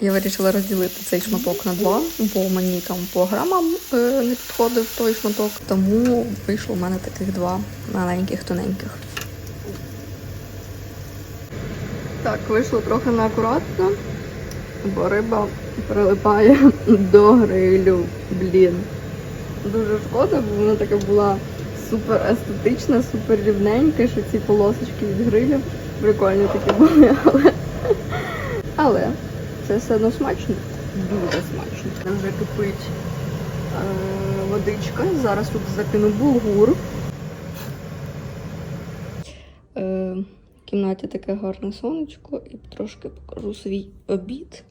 Я вирішила розділити цей шматок на два, бо мені там по грамам е, не підходив той шматок, тому вийшло в мене таких два маленьких, тоненьких. Так, вийшло трохи неакуратно, бо риба прилипає до грилю. Блін. Дуже шкода, бо вона така була супер естетична, супер рівненька, що ці полосочки від грилю прикольні такі були, але. Але це все одно смачно. Дуже смачно. Там вже кипить е, водичка. Зараз тут закину булгур. Е, в кімнаті таке гарне сонечко і трошки покажу свій обід.